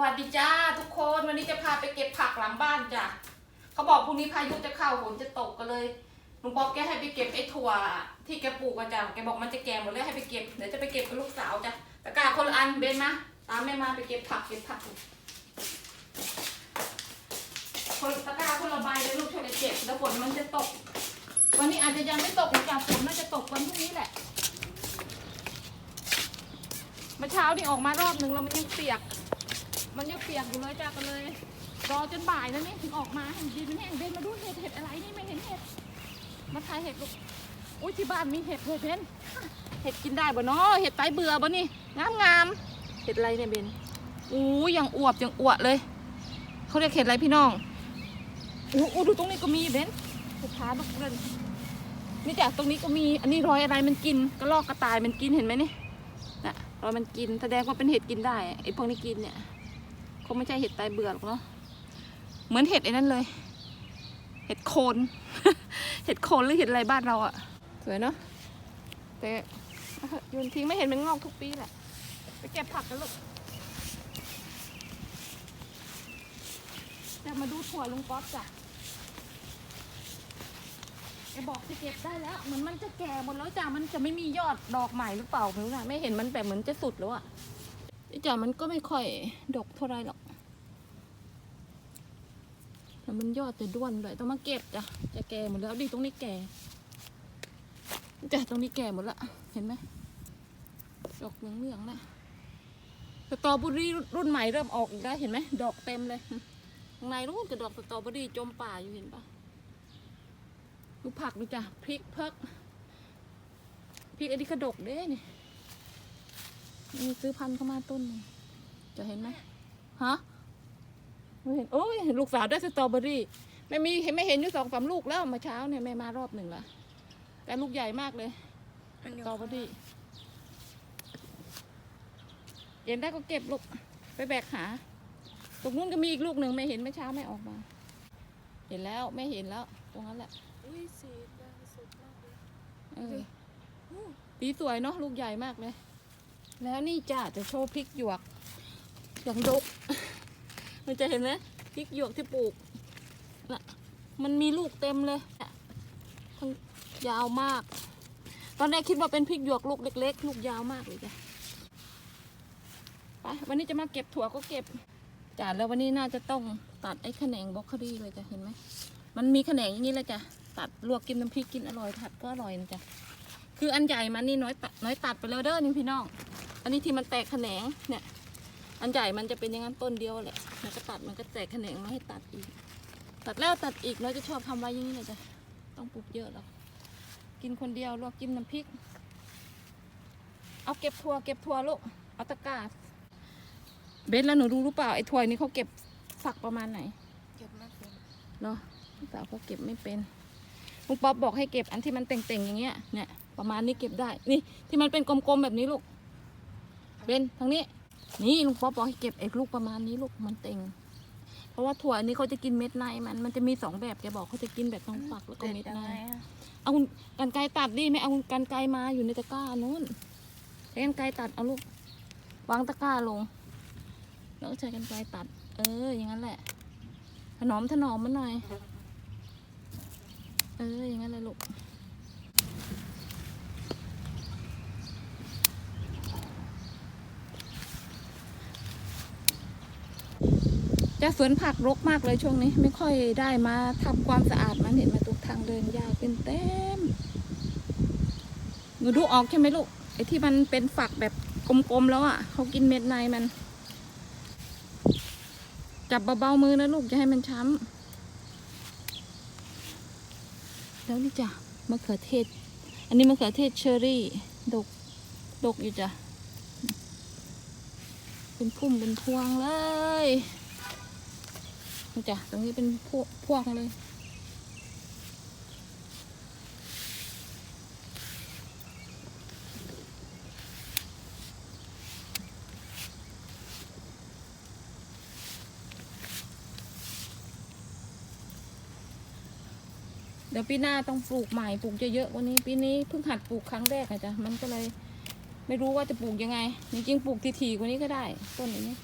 วัสดีจ้าทุกคนวันนี้จะพาไปเก็บผักหลังบ้านจ้ะเขาบอกพรุ่งนี้พายุจะเข้าฝนจะตกก็เลยลุงป๊อกแกให้ไปเก็บไอ้ถั่ว ที่แกปลูกอะจ้ะแกบอกมันจะแก่หมดเลยให้ไปเก็บเดี๋ยวจะไปเก็บกับลูกสาวจ้ะตะกร้าคนละอันเบนมาตามแม่มาไปเก็บผักเก็บผักคนตะกร้าคนละใบเลยลูกช่วยเก็บแล้วฝนมันจะตก วันนี้อาจจะยังไม่ตกนะจ้ะฝนน่าจะตกวันพรุ่งนี้แหละเมื่อเช้านี่ออกมารอบหนึ่งแล้วมันยังเปียก มันยังเปียกอยู่เลยจ้าก็เลยรอจนบ่ายแล้วนี่ถึงออกมาเห็นดินแห้งเดินมาดูเห็ดเห็ดอะไรนี่ไม่เห็นเห็ดมาถ่ายเห็ดลูกอุ้ยที่บ้านมีเห็ดเลยเบนเห็ดกินได้บ่เนาะเห็ดไตเบื่อบ่นี่งามงามๆเห็ดอะไรเนี่ยเบนอู้ยังอวบยังอวดเลยเขาเรียกเห็ดอะไรพี่น้องอู้อู้ดูตรงนี้ก็มีเบนเห็ดขาลูกเล่นนี่จ้ะตรงนี้ก็มีอันนี้รอยอะไรมันกินกระลอกกระต่ายมันกินเห็นไหมนี่น่ะรอยมันกินแสดงว่าเป็นเห็ดกินได้ไอ้พวกนี้กินเนี่ย คงไม่ใช่เห็ดตายเบื่อหรอกเนาะเหมือนเห็ดไอ้นั่นเลย เห็ดโคน เห็ดโคนหรือเห็ดอะไรบ้านเราอะสวยเนาะแต่เอาเถอะโยนทิ้งไม่เห็นมันงอกทุกปีแหละไปเก็บผักกันลูกจะมาดูถั่วลุงป๊อปจ้ะแกบอกจะเก็บได้แล้วเหมือนมันจะแก่หมดแล้วจ้ะมันจะไม่มียอดดอกใหม่หรือเปล่าไม่รู้นะไม่เห็นมันแบบเหมือนจะสุดแล้วอะ จ้ะมันก็ไม่ค่อยดกเท่าไรหรอกแต่มันยอดจะด้วนเลยต้องมาเก็บจ้ะจะแก่หมดแล้วดิตรงนี้แก่จ้ะตรงนี้แก่หมดละเห็นไหมดอกเหลืองๆนะสตรอเบอรี่รุ่นใหม่เริ่มออกอีกแล้วเห็นไหมดอกเต็มเลยข้างในนู้นก็ดอกสตรอเบอรี่จมป่าอยู่เห็นปะดูผักดูจ้ะพริกเพิกพริกอันนี้กระดกเด้นี่ นี่ซื้อพันธุ์เข้ามาต้นหนึงจะเห็นไหมฮะไม่เห็นโอ้ยลูกสาวได้สตรอเบอรี่ไม่มีเห็นไม่เห็นอยู่สองสามลูกแล้วเมื่อเช้าเนี่ยแม่มารอบหนึ่งละแต่ลูกใหญ่มากเลยสตรอเบอรี่เย็นได้ก็เก็บลูกไปแบกหาตรงนู้นก็มีอีกลูกหนึ่งไม่เห็นเมื่อเช้าไม่ออกมา เห็นแล้วไม่เห็นแล้ว ตรงนั้นแหละอุ้ยสีแดงสุดมากเลยเออปีสวยเนาะลูกใหญ่มากเลย แล้วนี่จ้าจะโชว์พริกหยวกอย่างดก มันจะเห็นไหมพริกหยวกที่ปลูกน่ะมันมีลูกเต็มเลยยทั้งยาวมาก ตอนแรกคิดว่าเป็นพริกหยวกลูกเล็ก ๆ ลูกยาวมากเลยจ้ะไปวันนี้จะมาเก็บถั่วก็เก็บจ้ะแล้ววันนี้น่าจะต้องตัดไอ้แขนงบล็อกคลี่เลยจ้ะเห็นไหมมันมีแขนงอย่างนี้เลยจ้ะตัดลวกกินน้ำพริกกินอร่อยผัดก็อร่อยนะจ๊ะคืออันใหญ่มันนี่น้อยตัดน้อยตัดไปแล้วเด้อนี่พี่น้อง อันนี้ที่มันแตกแขนงเนี่ย อันใหญ่มันจะเป็นอย่างนั้นต้นเดียวแหละมันก็ตัดมันก็แตกแขนงมาให้ตัดอีก ตัดแล้วตัดอีกเราจะชอบทำไว้อย่างนี้เลยจ้ะต้องปลูกเยอะหรอกกินคนเดียวลวกจิ้มน้ำพริก เอาเก็บถั่วเก็บถั่วลูกเอาตะกร้าเบสแล้วหนูรู้หรือเปล่าไอ้ถั่วนี้เขาเก็บฝักประมาณไหนเก็บมากเลยเนาะลูกสาวเขาเก็บไม่เป็นลุงป๊อปบอกให้เก็บอันที่มันเต่งๆอย่างเงี้ยเนี่ยประมาณนี้เก็บได้นี่ที่มันเป็นกลมๆแบบนี้ลูก เบนทางนี้ นี่ลุงป๊อปบอกให้เก็บไอ้ลูกประมาณนี้ลูกมันเต่งเพราะว่าถั่วอันนี้เขาจะกินเม็ดในมัน มันจะมีสองแบบแกบอกเขาจะกินแบบทั้งฝักแล้วก็เม็ดในเอากันไกรตัดดิไม่เอากันไกรมาอยู่ในตะกร้านู้นใช้กันไกรตัดเอาลูกวางตะกร้าลง แล้วก็ใช้กันไกรตัด เออ อย่างนั้นแหละ ถนอมถนอมมันหน่อย เออ อย่างนั้นเลยลูก จะสวนผักรกมากเลยช่วงนี้ ไม่ค่อยได้มาทำความสะอาดมันเห็นมาตรงทางเดินหญ้าเป็นเต็มหนูดูออกใช่ไหมลูกไอ้ที่มันเป็นฝักแบบกลมๆแล้วอะเขากินเม็ดในมัน จับเบาๆมือนะลูกอย่าให้มันช้ำแล้วนี่จ้ะมะเขือเทศ อันนี้มะเขือเทศเชอรี่ ดกดกอยู่จ้ะเป็นพุ่มเป็นพวงเลย จ้ะตรงนี้เป็นพวกพวงเลย เดี๋ยวปีหน้าต้องปลูกใหม่ปลูกเยอะๆวันนี้ปีนี้เพิ่งหัดปลูกครั้งแรกอะจ้ะมันก็เลย ไม่รู้ว่าจะปลูกยังไงจริงๆปลูกทีๆกว่านี้ก็ได้ต้นอย่างนี้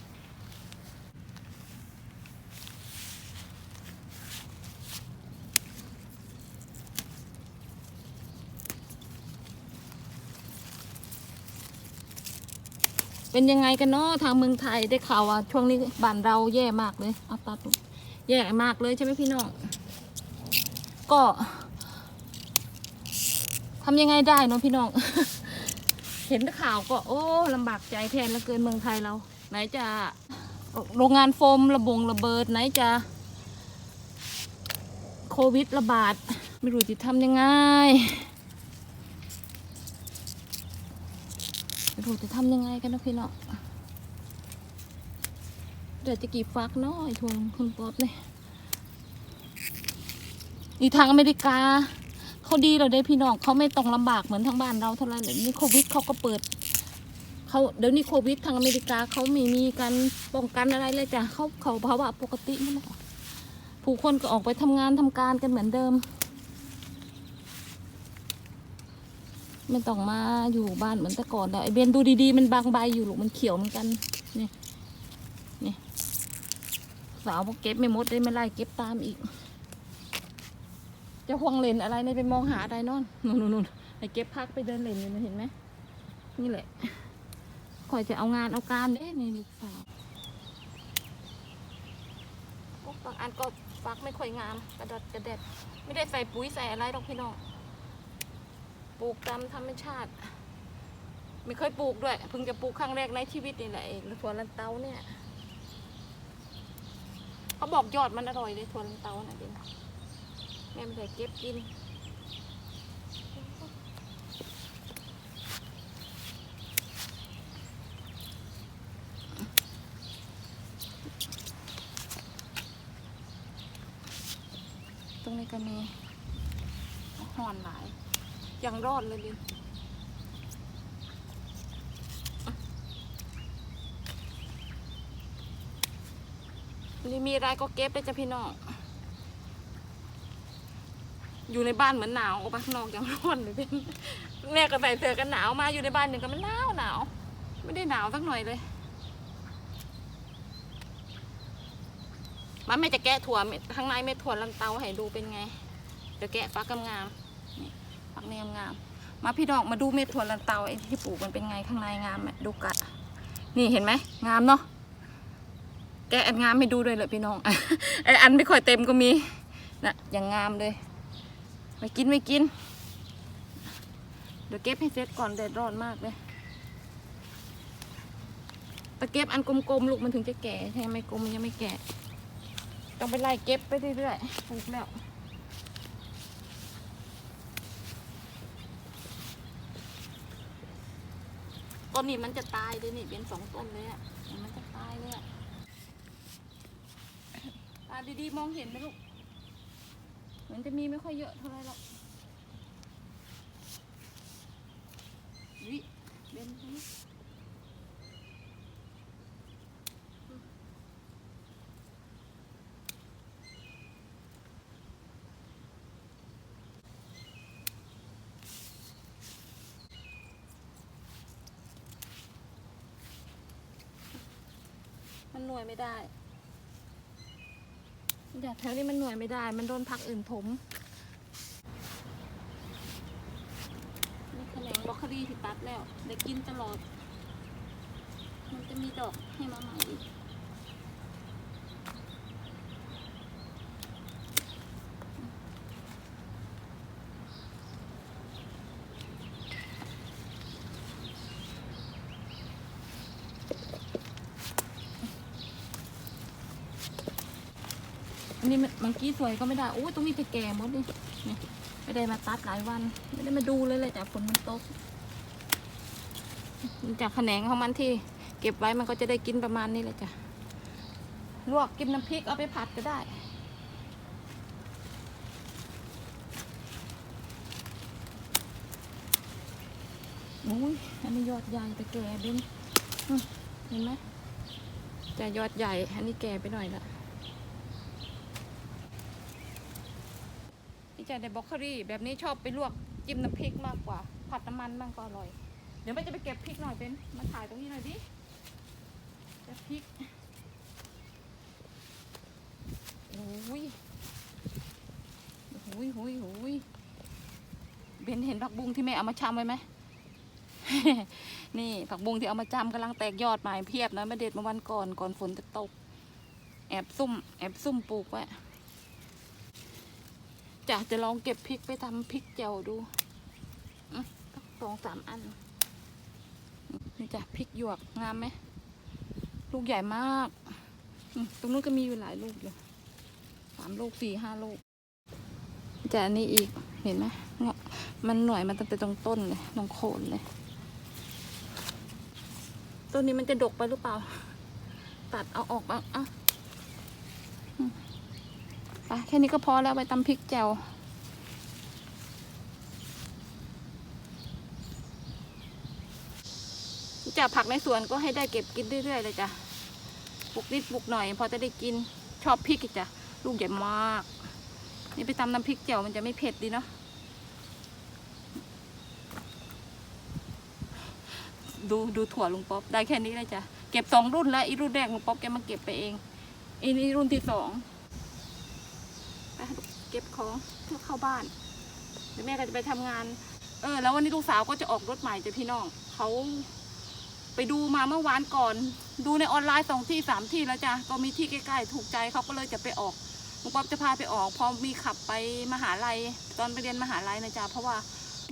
เป็นยังไงกันเนาะทางเมืองไทยได้ข่าวว่าช่วงนี้บ้านเราแย่มากเลยเอาตัดแย่มากเลยใช่ไหมพี่น้องก็ทำยังไงได้เนาะพี่น้อง เห็นข่าวก็โอ้ลำบากใจแทนเหลือเกินเมืองไทยเรา ไหนจะโรงงานโฟมระบงระเบิดไหนจะโควิดระบาด ไม่รู้จะทำยังไง ไม่รู้จะทำยังไงกันนะพี่น้องเดี๋ยวจะกี่ฟักเน้อยทวงคุณป๊อบเนี่ยนี่ทางอเมริกา เขาดีเราได้พี่น้องเขาไม่ต้องลำบากเหมือนทางบ้านเราเท่าไหร่เดี๋ยวนี้โควิดเขาก็เปิดเขาเดี๋ยวนี้โควิดทางอเมริกาเขาไม่มีการป้องกันอะไรเลยจ้ะเขาเขาภาวะปกติหมดแล้วผู้คนก็ออกไปทำงานทำการกันเหมือนเดิม ไม่ต้องมาอยู่บ้านเหมือนแต่ก่อนแล้วไอเบนดูดีๆ มันบางใบอยู่ลูกมันเขียวเหมือนกันนี่นี่สาวพวกเก็บไม่หมดได้ไม่ไล่เก็บตามอีก จะห่วงเลนอะไรในไปมองหาอะไรนอนนู่นนู่นไอเก็บพักไปเดินเลนอยู่นะเห็นไหมนี่แหละคอยจะเอางานเอาการเด้นี่ลูกสาวพวกบางอันก็ฟักไม่ค่อยงามกระดดกระเด็ดไม่ได้ใส่ปุ๋ยใส่อะไรหรอกพี่น้อง ปลูกตามธรรมชาติ ไม่เคยปลูกด้วยเพิ่งจะปลูกครั้งแรกในชีวิตนี่แหละเองถั่วลันเตาเนี่ยเขาบอกยอดมันอร่อยเลยถั่วลันเตาน่ะเด็นแม่ไม่ได้เก็บกิน ตรงนี้ก็มีห่อนหลาย ยัง รอดเลยลินนี่มีอะไรก็เก็บได้จ้ะพี่น้อง อยู่ในบ้านเหมือนหนาวออกไปข้างนอกยังร้อนเลยเป็นแม่ก็ใส่เสื้อกันหนาวมาอยู่ในบ้านหนึ่งก็มันหนาวหนาว ไม่ได้หนาวสักหน่อยเลย มันไม่จะแกะถั่วข้างในเม็ดถั่วลันเตาให้ดูเป็นไง เดี๋ยวแกะฟักงาม ผักเนียงาม มาพี่ดอกมาดูเม็ดถั่วลันเตาไอ้ที่ปลูกมันเป็นไงข้างในงามไหมดูกะนี่เห็นไหมงามเนาะแกะอันงามให้ดูด้วยเลยพี่น้องไออันไม่ค่อยเต็มก็มีนะอย่างงามเลยไม่กินไม่กิน เดี๋ยวเก็บให้เสร็จก่อนแดดร้อนมากเลยต่เก็บอันกลมๆลูกมันถึงจะแก่ใช่ไหมกลมมันยังไม่แก่ ต้องไปไล่เก็บไปเรื่อยๆปลูกแล้ว ต้นนี้มันจะตายเลยนี่เป็นสองต้นเลยอะมันจะตายเลยอะตาดีๆมองเห็นไหมลูกเหมือนจะมีไม่ค่อยเยอะเท่าไหรหรอกวิเบนทา มันหน่วยไม่ได้อยากแถวนี้มันหน่วยไม่ได้ มันโดนพักอื่นถมนี่แขนงบล็อกโคลี่ที่ตัดแล้วได้กินตลอด มันจะมีดอกให้มาใหม่อีก นนี้มังกี้สวยก็ไม่ได้โอ้ยตรงนี้จะแก่หมดนี่ไม่ได้มาตัดหลายวัน ไม่ได้มาดูเลยเลยแต่ฝนมันตกจากแขนงของมันที่ เก็บไว้มันก็จะได้กินประมาณนี้เลยจ้ะลวกกินน้ำพริกเอาไปผัดก็ได้โอ้ยอันนี้ยอดใหญ่แต่แก่เบ้นเห็นไหมจะยอดใหญ่ อันนี้แก่ไปหน่อยละ จะได้บล็อกโคลี่ แบบนี้ชอบไปลวกจิ้มน้ำพริกมากกว่า ผัดน้ำมันมากก็อร่อย เดี๋ยวแม่จะไปเก็บพริกหน่อยเป็นมาถ่ายตรงนี้หน่อยดิเก็บพริกโอ้ยโอ้ยโอ้ยโอ้ยเบนเห็นผักบุ้งที่แม่เอามาชำไว้ไหมนี่ผักบุ้งที่เอามาจำกำลังแตกยอดใหม่เพียบนะมาเด็ดมาวันก่อนก่อนฝนจะตก แอบซุ่ม แอบซุ่มปลูกไว้ จะจะลองเก็บพริกไปทำพริกเจียวดูอืมสักสองสามอัน นี่จ้ะพริกหยวกงามไหม ลูกใหญ่มาก ตรงนู้นก็มีอยู่หลายลูกอยู่สามลูกสี่ห้าลูกจะอันนี้อีกเห็นไหมเงาะมันหน่วยมันตั้งแต่ตรงต้นเลยตรงโคนเลยต้นนี้มันจะดกไปหรือเปล่า ตัดเอาออกบ้างอะอืม ไปแค่นี้ก็พอแล้วไปตำพริกแจ่วจะผักในสวนก็ให้ได้เก็บกินเรื่อยๆเลยจ้ะปลูกนิดปลูกหน่อย พอจะได้กินชอบพริกจ้ะลูกใหญ่มาก นี่ไปตำน้ำพริกแจ่วมันจะไม่เผ็ดดีเนาะดูดูถั่วลุงป๊อปได้แค่นี้เลยจ้ะเก็บสองรุ่นแล้วอีรุ่นแรกลุงป๊อปแกมาเก็บไปเองอีนี่รุ่นที่สอง เก็บของเพื่อเข้าบ้านเดี๋ยวแม่ก็จะไปทำงาน เออ แล้ววันนี้ลูกสาวก็จะออกรถใหม่จ้ะพี่น้องเขาไปดูมาเมื่อวานก่อน ดูในออนไลน์สองที่สามที่แล้วจ้ะก็มีที่ใกล้ๆถูกใจเขาก็เลยจะไปออกลุงป๊อปจะพาไปออก พอมีขับไปมหาลัย ตอนไปเรียนมหาลัยนะจ๊ะเพราะว่า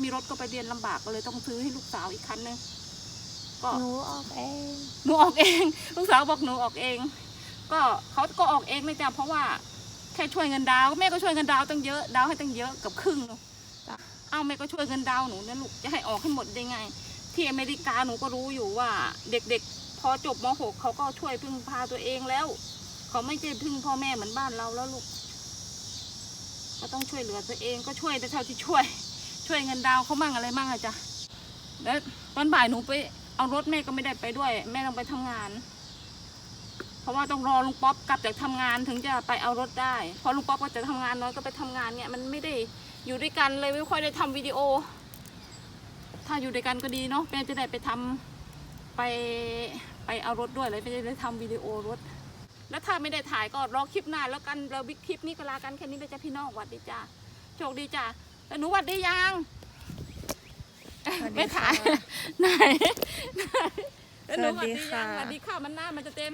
มีรถก็ไปเรียนลำบากก็เลยต้องซื้อให้ลูกสาวอีกคันนึงก็หนูออกเองหนูออกเอง ลูกสาวบอกหนูออกเอง ก็เขาก็ออกเองนะจ๊ะเพราะว่าแค่ช่วยเงินดาวแม่ก็ช่วยเงินดาวตั้งเยอะดาวให้ตั้งเยอะกับครึ่งเนอะเอ้าแม่ก็ช่วยเงินดาวหนูนะลูกจะให้ออกให้หมดได้ไง ที่อเมริกาหนูก็รู้อยู่ว่า เด็กๆ พอจบม .6 เขาก็ช่วยพึ่งพาตัวเองแล้ว เขาไม่ใช่พึ่งพ่อแม่เหมือนบ้านเราแล้วลูกก็ต้องช่วยเหลือตัวเองก็ช่วยแต่เท่าที่ช่วย ช่วยเงินดาวเขามั่งอะไรมั่งอะจ้ะแล้วตอนบ่ายหนูไปเอารถแม่ก็ไม่ได้ไปด้วย แม่ต้องไปทำงาน ราะว่าต้องรอลุงป๊อปกลับจากทำงานถึงจะไปเอารถได้เพราะลุงป๊อปก็จะทำงานน้อยก็ไปทำงานเนี่ยมันไม่ได้อยู่ด้วยกันเลยไม่ค่อยได้ทำวิดีโอ ถ้าอยู่ด้วยกันก็ดีเนาะแม่จะได้ไปทำไปไปเอารถด้วยเลยไม่ได้ทำวิดีโอรถ แล้วถ้าไม่ได้ถ่ายก็รอคลิปหน้าแล้วกันเราบิ๊กคลิปนี้ก็ลากันแค่นี้เลยจ้ะพี่น้องหวัดดีจ้าโชคดีจ้าแล้วหนูหวัดดียังไม่ถ่ายไหนไหนแล้วหนูหวัดดียังหวัดดีค่ะมันหน้ามันจะเต็ม